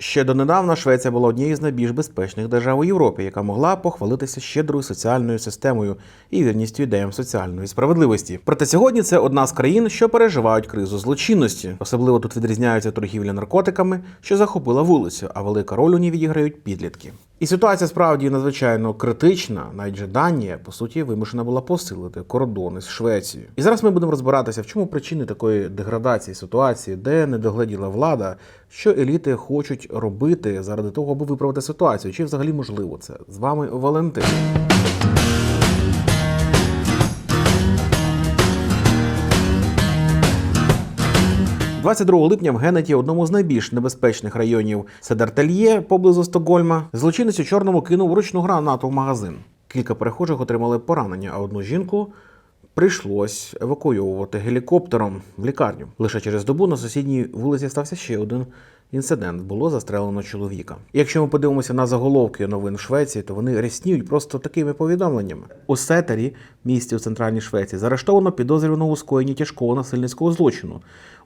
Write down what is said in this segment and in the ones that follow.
Ще донедавна Швеція була однією з найбільш безпечних держав у Європі, яка могла похвалитися щедрою соціальною системою і вірністю ідеям соціальної справедливості. Проте сьогодні це одна з країн, що переживають кризу злочинності. Особливо тут відрізняються торгівля наркотиками, що захопила вулицю, а велика роль у ній відіграють підлітки. І ситуація справді надзвичайно критична. Навіть же Данія, по суті, вимушена була посилити кордони з Швецією. І зараз ми будемо розбиратися, в чому причини такої деградації ситуації, де не догледіла влада, що еліти хочуть робити заради того, аби виправити ситуацію. Чи взагалі можливо це? З вами Валентин. 22 липня в Генеті, одному з найбільш небезпечних районів Седартельє поблизу Стокгольма, злочинець у чорному кинув ручну гранату в магазин. Кілька перехожих отримали поранення, а одну жінку прийшлось евакуйовувати гелікоптером в лікарню. Лише через добу на сусідній вулиці стався ще один інцидент. Було застрелено чоловіка. Якщо ми подивимося на заголовки новин в Швеції, то вони рясніють просто такими повідомленнями. У Сетері, місті у центральній Швеції, заарештовано підозрюваного у скоєнні тяжкого насильницького злочину.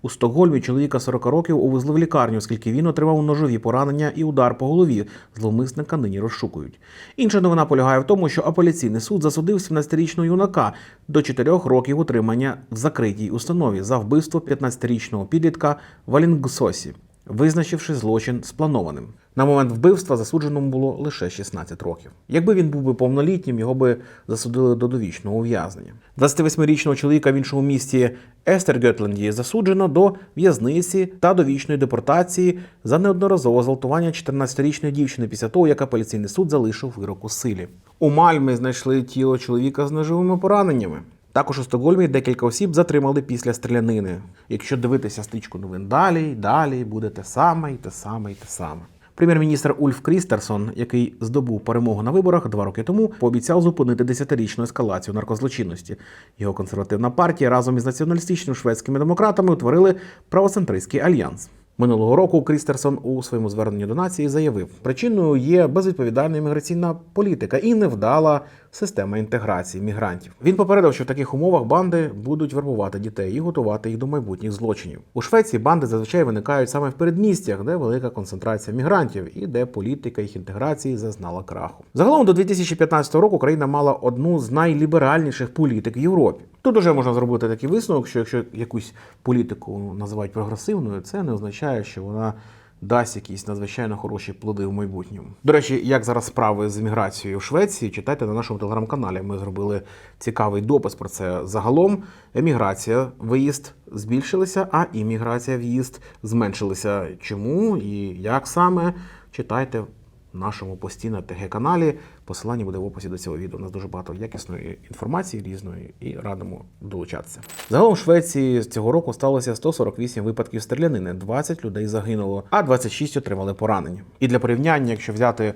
У Стокгольмі чоловіка 40 років увезли в лікарню, оскільки він отримав ножові поранення і удар по голові. Зловмисника нині розшукують. Інша новина полягає в тому, що апеляційний суд засудив 17-річного юнака до 4 років утримання в закритій установі за вбивство 15-річного підлітка в Алінгсосі, визначивши злочин спланованим. На момент вбивства засудженому було лише 16 років. Якби він був би повнолітнім, його би засудили до довічного ув'язнення. 28-річного чоловіка в іншому місті Естергетленді засуджено до в'язниці та довічної депортації за неодноразове зґвалтування 14-річної дівчини після того, як апеляційний суд залишив вирок у силі. У Мальмі знайшли тіло чоловіка з ножовими пораненнями. Також у Стокгольмі декілька осіб затримали після стрілянини. Якщо дивитися стрічку новин далі, далі буде те саме, і те саме, і те саме. Прем'єр-міністр Ульф Крістерсон, який здобув перемогу на виборах два роки тому, пообіцяв зупинити десятирічну ескалацію наркозлочинності. Його консервативна партія разом із націоналістичними шведськими демократами утворили правоцентристський альянс. Минулого року Крістерсон у своєму зверненні до нації заявив, причиною є безвідповідальна імміграційна політика і невдала система інтеграції мігрантів. Він попередив, що в таких умовах банди будуть вербувати дітей і готувати їх до майбутніх злочинів. У Швеції банди зазвичай виникають саме в передмістях, де велика концентрація мігрантів і де політика їх інтеграції зазнала краху. Загалом до 2015 року країна мала одну з найліберальніших політик в Європі. Тут уже можна зробити такий висновок, що якщо якусь політику називають прогресивною, це не означає, що вона дасть якісь надзвичайно хороші плоди в майбутньому. До речі, як зараз справи з еміграцією в Швеції, читайте на нашому телеграм-каналі. Ми зробили цікавий допис про це. Загалом еміграція, виїзд збільшилася, а імміграція, в'їзд зменшилася. Чому і як саме читайте нашому пості на ТГ-каналі. Посилання буде в описі до цього відео. У нас дуже багато якісної інформації різної і радимо долучатися. Загалом в Швеції цього року сталося 148 випадків стрілянини, 20 людей загинуло, а 26 отримали поранення. І для порівняння, якщо взяти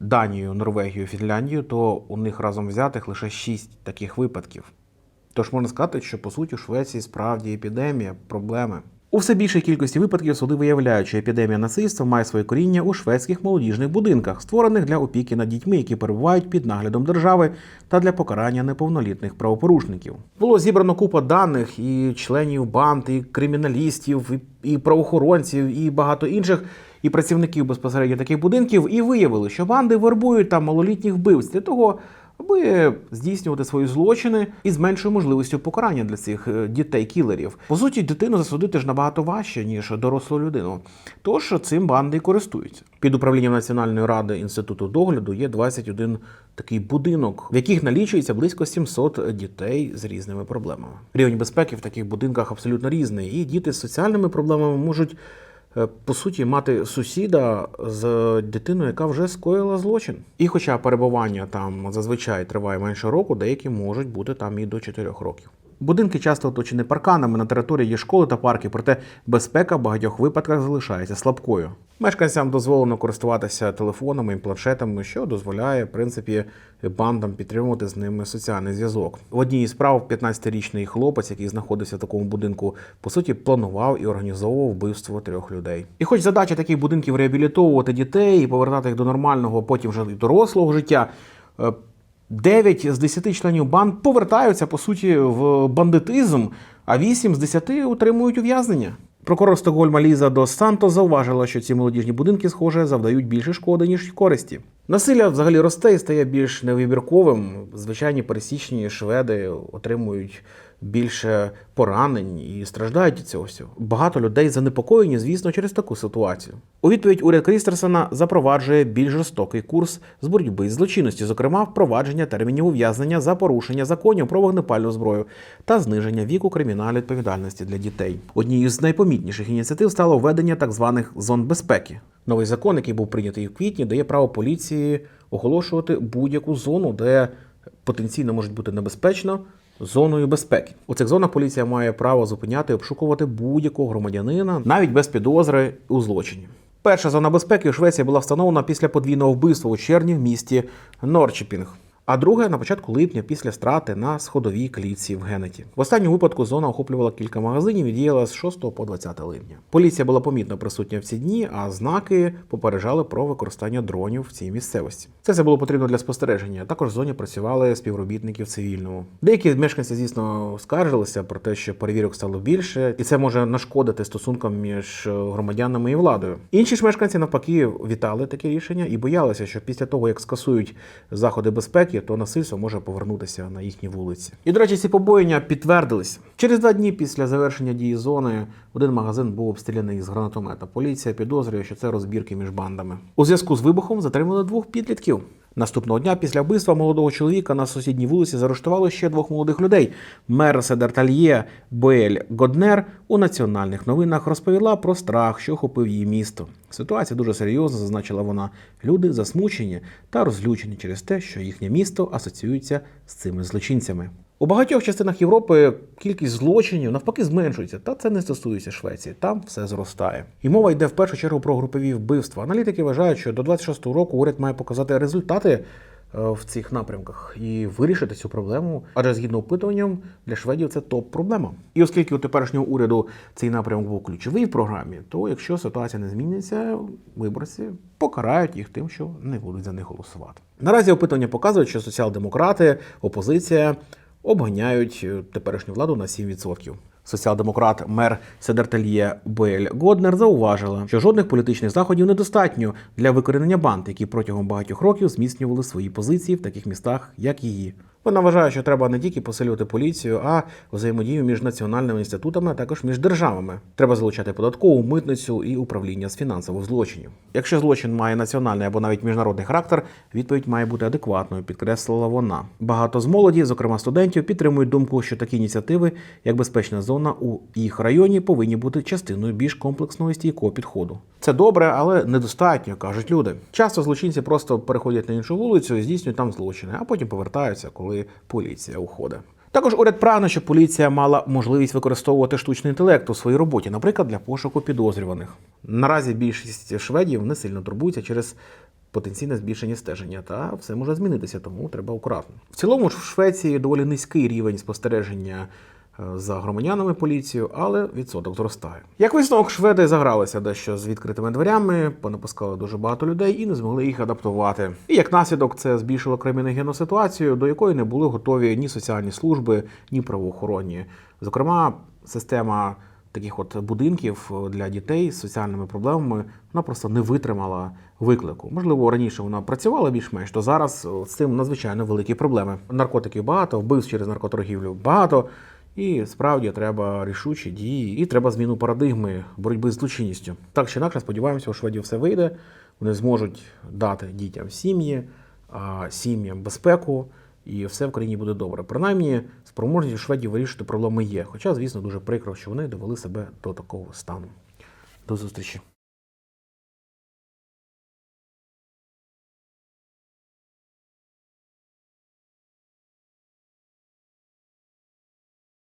Данію, Норвегію, Фінляндію, то у них разом взятих лише 6 таких випадків. Тож можна сказати, що по суті у Швеції справді епідемія, проблеми. У все більшій кількості випадків суди виявляють, що епідемія насильства має своє коріння у шведських молодіжних будинках, створених для опіки над дітьми, які перебувають під наглядом держави, та для покарання неповнолітних правопорушників. Було зібрано купа даних і членів банд, і криміналістів, і, правоохоронців, і багато інших. І працівників безпосередньо таких будинків, і виявили, що банди вербують там малолітніх вбивць для того, аби здійснювати свої злочини із меншою можливістю покарання для цих е, дітей-кілерів. По суті, дитину засудити ж набагато важче, ніж дорослу людину. Тож цим банди і користуються. Під управлінням Національної ради інституту догляду є 21 такий будинок, в яких налічується близько 700 дітей з різними проблемами. Рівень безпеки в таких будинках абсолютно різний, і діти з соціальними проблемами можуть. Е, По суті, мати сусіда з дитиною, яка вже скоїла злочин. І хоча перебування там зазвичай триває менше року, деякі можуть бути там і до 4 років. Будинки часто оточені парканами, на території є школи та парки, проте безпека в багатьох випадках залишається слабкою. Мешканцям дозволено користуватися телефонами і планшетами, що дозволяє, в принципі, бандам підтримувати з ними соціальний зв'язок. В одній із справ 15-річний хлопець, який знаходився в такому будинку, по суті, планував і організовував вбивство трьох людей. І хоч задача таких будинків реабілітовувати дітей і повертати їх до нормального, потім вже дорослого життя. Е, 9 з 10 членів банд повертаються по суті в бандитизм, а 8 з 10 утримують ув'язнення. Прокурор Стокгольма Ліза до Санто зауважила, що ці молодіжні будинки, схоже, завдають більше шкоди, ніж користі. Насилля взагалі росте і стає більш невибірковим. Звичайні пересічні шведи отримують більше поранень і страждають від цього всього. Багато людей занепокоєні, звісно, через таку ситуацію. У відповідь уряд Крістерсона запроваджує більш жорстокий курс з боротьби з злочинністю, зокрема впровадження термінів ув'язнення за порушення законів про вогнепальну зброю та зниження віку кримінальної відповідальності для дітей. Однією з найпомітніших ініціатив стало введення так званих зон безпеки. Новий закон, який був прийнятий у квітні, дає право поліції оголошувати будь-яку зону, де потенційно може бути небезпечно. Зоною безпеки у цих зонах поліція має право зупиняти і обшукувати будь-якого громадянина навіть без підозри у злочині. Перша зона безпеки у Швеції була встановлена після подвійного вбивства у червні в місті Норчепінг. А друге на початку липня після страти на сходовій клітці в Генеті. В останньому випадку зона охоплювала кілька магазинів і діяла з 6 по 20 липня. Поліція була помітно присутня в ці дні, а знаки попереджали про використання дронів в цій місцевості. Це все було потрібно для спостереження. Також в зоні працювали співробітники в цивільному. Деякі мешканці, звісно, скаржилися про те, що перевірок стало більше, і це може нашкодити стосункам між громадянами і владою. Інші ж мешканці навпаки вітали таке рішення і боялися, що після того як скасують заходи безпеки, то насильство може повернутися на їхні вулиці. І до речі, ці побоєння підтвердилися. Через два дні після завершення дії зони один магазин був обстріляний з гранатомета. Поліція підозрює, що це розбірки між бандами. У зв'язку з вибухом затримали двох підлітків. Наступного дня після вбивства молодого чоловіка на сусідній вулиці заарештували ще двох молодих людей. Мерсе Седертальє Боель Годнер у національних новинах розповіла про страх, що охопив її місто. Ситуація дуже серйозна, зазначила вона. Люди засмучені та розлючені через те, що їхнє місто асоціюється з цими злочинцями. У багатьох частинах Європи кількість злочинів навпаки зменшується, та це не стосується Швеції. Там все зростає. І мова йде в першу чергу про групові вбивства. Аналітики вважають, що до 26-го року уряд має показати результати е, в цих напрямках і вирішити цю проблему. Адже згідно опитуванням для шведів це топ-проблема. І оскільки у теперішнього уряду цей напрямок був ключовий в програмі, то якщо ситуація не зміниться, виборці покарають їх тим, що не будуть за них голосувати. Наразі опитування показують, що соціал-демократи, опозиція обганяють е, теперішню владу на 7%. Соціал-демократ мер Седертельє Бель Годнер зауважила, що жодних політичних заходів недостатньо для викорінення банд, які протягом багатьох років зміцнювали свої позиції в таких містах, як її. Вона вважає, що треба не тільки посилювати поліцію, а взаємодію між національними інститутами, а також між державами. Треба залучати податкову, митницю і управління з фінансових злочинів. Якщо злочин має національний або навіть міжнародний характер, відповідь має бути адекватною, підкреслила вона. Багато з молоді, зокрема студентів, підтримують думку, що такі ініціативи, як безпечна зона у їх районі, повинні бути частиною більш комплексного стійкого підходу. Це добре, але недостатньо, кажуть люди. Часто злочинці просто переходять на іншу вулицю і здійснюють там злочини, а потім повертаються, коли поліція уходить. Також уряд прагне, щоб поліція мала можливість використовувати штучний інтелект у своїй роботі, наприклад, для пошуку підозрюваних. Наразі більшість шведів не сильно турбуються через потенційне збільшення стеження, та все може змінитися, тому треба акуратно. В цілому ж в Швеції доволі низький рівень спостереження за громадянами поліцією, але відсоток зростає. Як висновок, шведи загралися дещо з відкритими дверями, понапускали дуже багато людей і не змогли їх адаптувати. І як наслідок, це збільшило криміногенну ситуацію, до якої не були готові ні соціальні служби, ні правоохоронні. Зокрема, система таких от будинків для дітей з соціальними проблемами вона просто не витримала виклику. Можливо, раніше вона працювала більш-менш, то зараз з цим надзвичайно великі проблеми. Наркотиків багато, вбивств через наркоторгівлю багато. І справді треба рішучі дії, і треба зміну парадигми боротьби з злочинністю. Так чи інакше, сподіваємося, у шведів все вийде. Вони зможуть дати дітям сім'ї, сім'ям безпеку, і все в країні буде добре. Принаймні, спроможність шведів вирішити проблеми є. Хоча, звісно, дуже прикро, що вони довели себе до такого стану. До зустрічі.